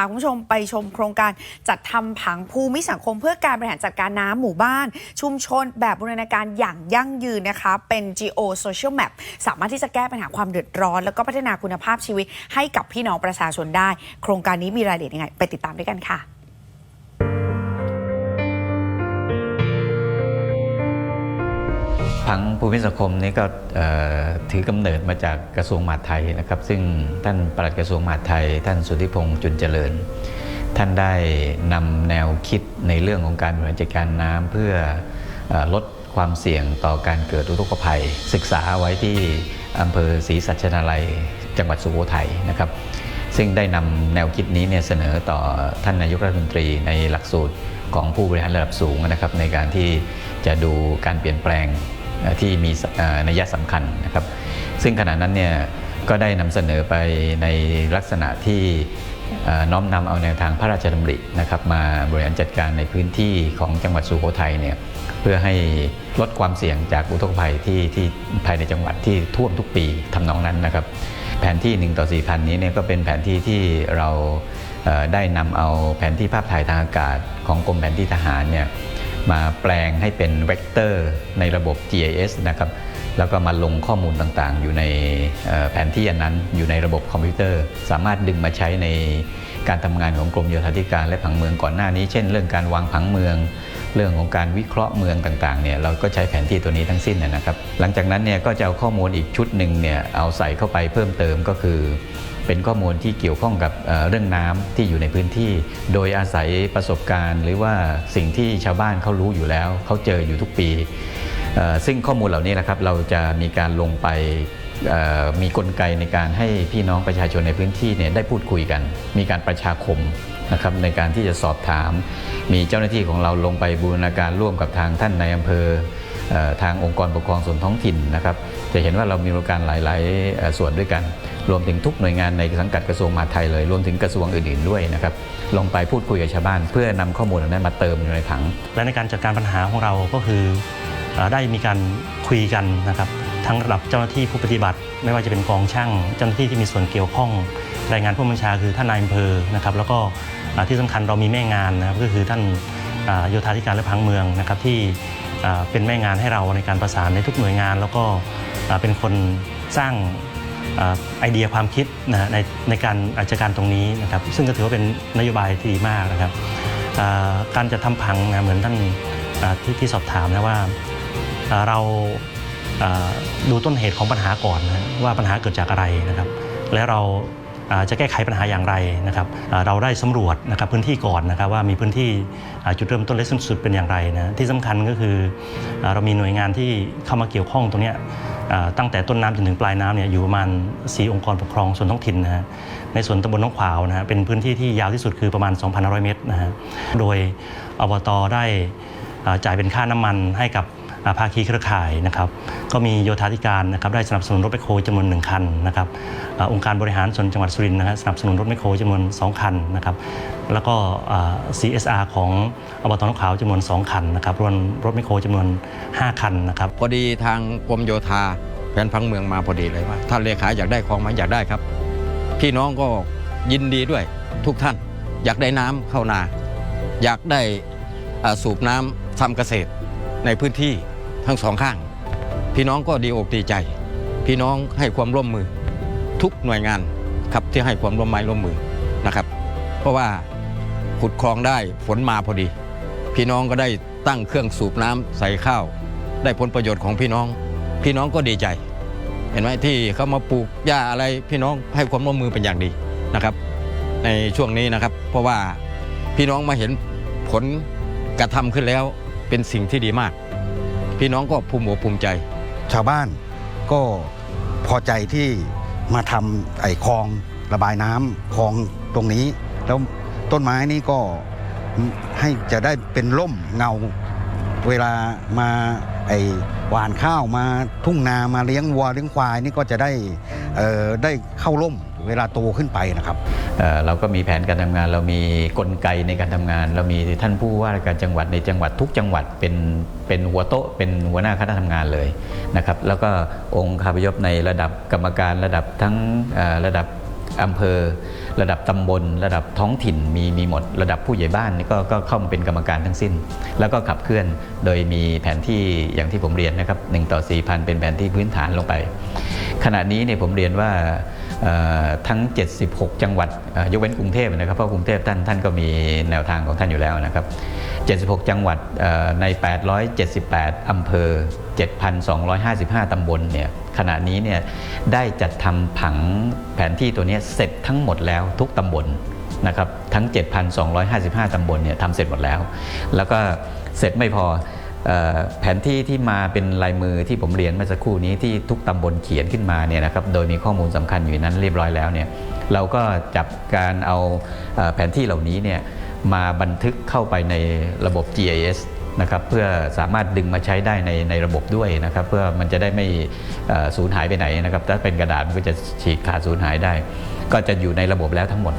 าคุณผู้ชมไปชมโครงการจัดทำผังภูมิสังคม เพื่อการบริหารจัดการน้ำหมู่บ้าน ชุมชนแบบบูรณาการอย่างยั่งยืนนะคะ เป็น Geo Social Map สามารถที่จะแก้ปัญหาความเดือดร้อน แล้วก็พัฒนาคุณภาพชีวิตให้กับพี่น้องประชาชนได้ โครงการนี้มีรายละเอียดยังไง ไปติดตามด้วยกันค่ะ ผังภูมิสังคมนี้ก็ถือกำเนิดมาจากกระทรวงมหาดไทยนะครับ ซึ่งท่านปลัดกระทรวงมหาดไทย ท่านสุทธิพงษ์จุนเจริญ ท่านได้นำแนวคิดในเรื่องของการบริหารจัดการน้ำเพื่ออลดความเสี่ยงต่อการเกิดอุทกภัย ศึกษาไว้ที่อำเภอศรีสัชนาลัยจังหวัดสุโขทัยนะครับ ซึ่งได้นำแนวคิดนี้เนี่ยเสนอต่อท่านนายกรัฐมนตรีในหลักสูตรของผู้บริหารระดับสูงนะครับ ในการที่จะดูการเปลี่ยนแปลง ที่มีนัยสำคัญนะครับ ซึ่งขณะนั้นเนี่ยก็ได้นำเสนอไปในลักษณะที่น้อมนำเอาแนวทางพระราชดำรินะครับมาบริหารจัดการในพื้นที่ของจังหวัดสุโขทัยเนี่ยเพื่อให้ลดความเสี่ยงจากอุทกภัยที่ที่ภายในจังหวัดที่ท่วมทุกปีทำนองนั้นนะครับ แผนที่ 1 ต่อ4พันนี้เนี่ยก็เป็นแผนที่ที่เราได้นำเอาแผนที่ภาพถ่ายทางอากาศของกรมแผนที่ทหารเนี่ย มาแปลงให้เป็นเวกเตอร์ในระบบ GIS นะครับแล้วก็มาลงข้อมูลต่างๆ อยู่ในแผนที่อันนั้นอยู่ในระบบคอมพิวเตอร์ สามารถดึงมาใช้ในการทำงานของกรมโยธาธิการและผังเมืองก่อนหน้านี้ เช่น เรื่องการวางผังเมือง เรื่องของการวิเคราะห์เมืองต่างๆเนี่ยเราก็ใช้แผนที่ตัวนี้ทั้งสิ้นนะครับ หลังจากนั้นเนี่ยก็จะเอาข้อมูลอีกชุดหนึ่งเนี่ยเอาใส่เข้าไปเพิ่มเติมก็คือ เป็นข้อมูลที่เกี่ยวข้องกับเรื่องน้ำที่อยู่ในพื้นที่ โดยอาศัยประสบการณ์ หรือว่าสิ่งที่ชาวบ้านเขารู้อยู่แล้วเขาเจออยู่ทุกปี ซึ่งข้อมูลเหล่านี้นะครับเราจะมีการลงไปมีกลไกในการให้พี่น้องประชาชนในพื้นที่เนี่ยได้พูดคุยกัน มีการประชาคมนะครับในการที่จะสอบถาม มีเจ้าหน้าที่ของเราลงไปบูรณาการร่วมกับทางท่านในอำเภอทางองค์กรปกครองส่วนท้องถิ่นนะครับ จะเห็นว่าเรามีบริการหลาย ๆ ส่วนด้วยกัน รวมถึงทุกหน่วยงานในสังกัดกระทรวงมหาดไทยเลย รวมถึงกระทรวงอื่นๆด้วยนะครับลงไปพูดคุยกับชาวบ้าน เพื่อนำข้อมูลเหล่านั้นมาเติมอยู่ในผัง และในการจัดการปัญหาของเราก็คือได้มีการคุยกันนะครับทั้งระดับเจ้าหน้าที่ผู้ปฏิบัติ ไม่ว่าจะเป็นกองช่างเจ้าหน้าที่ที่มีส่วนเกี่ยวข้อง รายงานผู้บัญชาคือท่านนายอำเภอนะครับแล้วก็ที่สำคัญเรามีแม่งานนะครับก็คือท่านโยธาธิการและพังเมืองนะครับที่เป็นแม่งานให้เราในการประสานในทุกหน่วยงาน แล้วก็เป็นคนสร้าง ไอเดียความคิดนะในในการจัดการตรงนี้นะครับซึ่งก็ถือว่าเป็นนโยบายที่ดีมากนะครับการจะทำผังนะเหมือนท่านที่ที่สอบถามนะว่าเราดูต้นเหตุของปัญหาก่อนนะว่าปัญหาเกิดจากอะไรนะครับ แล้วเรา จะแก้ไขปัญหาอย่างไรนะครับเราได้สำรวจนะครับพื้นที่ก่อนนะครับว่ามีพื้นที่จุดเริ่มต้นและสิ้นสุดเป็นอย่างไรนะที่สำคัญก็คือเรามีหน่วยงานที่เข้ามาเกี่ยวข้องตรงนี้ตั้งแต่ต้นน้ำจนถึงปลายน้ำเนี่ยอยู่ประมาณ 4 องค์กรปกครองส่วนท้องถิ่นนะฮะในส่วนตำบลน้องขวาวนะฮะเป็นพื้นที่ที่ยาวที่สุดคือประมาณ 2,500 เมตรนะฮะโดยอบตได้จ่ายเป็นค่าน้ำมันให้กับ ภาคีเครือข่ายนะครับก็มีโยธาธิการนะครับได้สนับสนุนรถแมคโครจำนวนหนึ่งคันนะครับอองค์การบริหารส่วนจังหวัดสุรินทร์นะครับสนับสนุนรถแมคโครจำนวน 2 คันนะครับแล้วก็ CSR ของอบตนขาวจำนวน 2 คันนะครับรวมรถแมคโครจำนวน 5 คันนะครับพอดีทางกรมโยธาแผนพังเมืองมาพอดีเลยว่าท่านเลขาอยากได้คลองไหมอยากได้ครับพี่น้องก็ยินดีด้วยทุกท่าน อยากได้น้ำเข้านา อยากได้สูบน้ำทำเกษตรในพื้นที่ ทั้งสองข้าง พี่น้องก็ดีอกดีใจ พี่น้องให้ความร่วมมือ ทุกหน่วยงานครับที่ให้ความร่วมไม้ร่วมมือนะครับ เพราะว่าขุดคลองได้ฝนมาพอดี พี่น้องก็ได้ตั้งเครื่องสูบน้ำใส่ข้าว ได้ผลประโยชน์ของพี่น้อง พี่น้องก็ดีใจ เห็นไหมที่เขามาปลูกหญ้าอะไรพี่น้องให้ความร่วมมือเป็นอย่างดีนะครับ ในช่วงนี้นะครับ เพราะว่าพี่น้องมาเห็นผลกระทำขึ้นแล้วเป็นสิ่งที่ดีมาก พี่น้องก็ภูมิอกภูมิใจ ชาวบ้านก็พอใจที่มาทำไอ้คลองระบายน้ำคลองตรงนี้ แล้วต้นไม้นี่ก็ให้จะได้เป็นร่มเงา เวลามาไอ้หวานข้าวมาทุ่งนามาเลี้ยงวัวเลี้ยงควายนี่ก็จะได้เอ่อได้เข้าร่ม เวลาโตขึ้นไปนะครับเเราก็มีแผนการทำงาน เรามีกลไกในการทำงาน เรามีท่านผู้ว่าราชการจังหวัดในจังหวัดทุกจังหวัดเป็นเป็นหัวโต๊ะเป็นหัวหน้าคณะทำงานเลยนะครับแล้วก็องค์คาพยพในระดับกรรมการระดับทั้งระดับอำเภอ ระดับตำบล ระดับท้องถิ่นมีมีหมด ระดับผู้ใหญ่บ้านนี่ก็ก็เข้ามาเป็นกรรมการทั้งสิ้น แล้วก็ขับเคลื่อนโดยมีแผนที่อย่างที่ผมเรียนนะครับ1ต่อ4,000 เป็นแผนที่พื้นฐานลงไป ขณะนี้เนี่ยผมเรียนว่า ทั้ง 76 จังหวัดยกเว้นกรุงเทพนะครับเพราะกรุงเทพท่านท่านก็มีแนวทางของท่านอยู่แล้วนะครับ 76 จังหวัดเอ่อใน 878 อำเภอ 7,255 ตำบลเนี่ยขณะนี้เนี่ยได้จัดทำผังแผนที่ตัวนี้เสร็จทั้งหมดแล้วทุกตำบลนะครับทั้ง 7,255 ตำบลเนี่ยทำเสร็จหมดแล้ว แล้วก็เสร็จไม่พอ แผนที่ที่มาเป็นลายมือที่ผมเรียนเมื่อสักครู่นี้ที่ทุกตำบลเขียนขึ้นมาเนี่ยนะครับโดยมีข้อมูลสำคัญอยู่นั้นเรียบร้อยแล้วเนี่ยเราก็จับการเอาแผนที่เหล่านี้เนี่ยมาบันทึกเข้าไปในระบบ GIS นะครับเพื่อสามารถดึงมาใช้ได้ในในระบบด้วยนะครับเพื่อมันจะได้ไม่สูญหายไปไหนนะครับถ้าเป็นกระดาษมันก็จะฉีกขาดสูญหายได้ ก็จะอยู่ในระบบแล้วทั้งหมด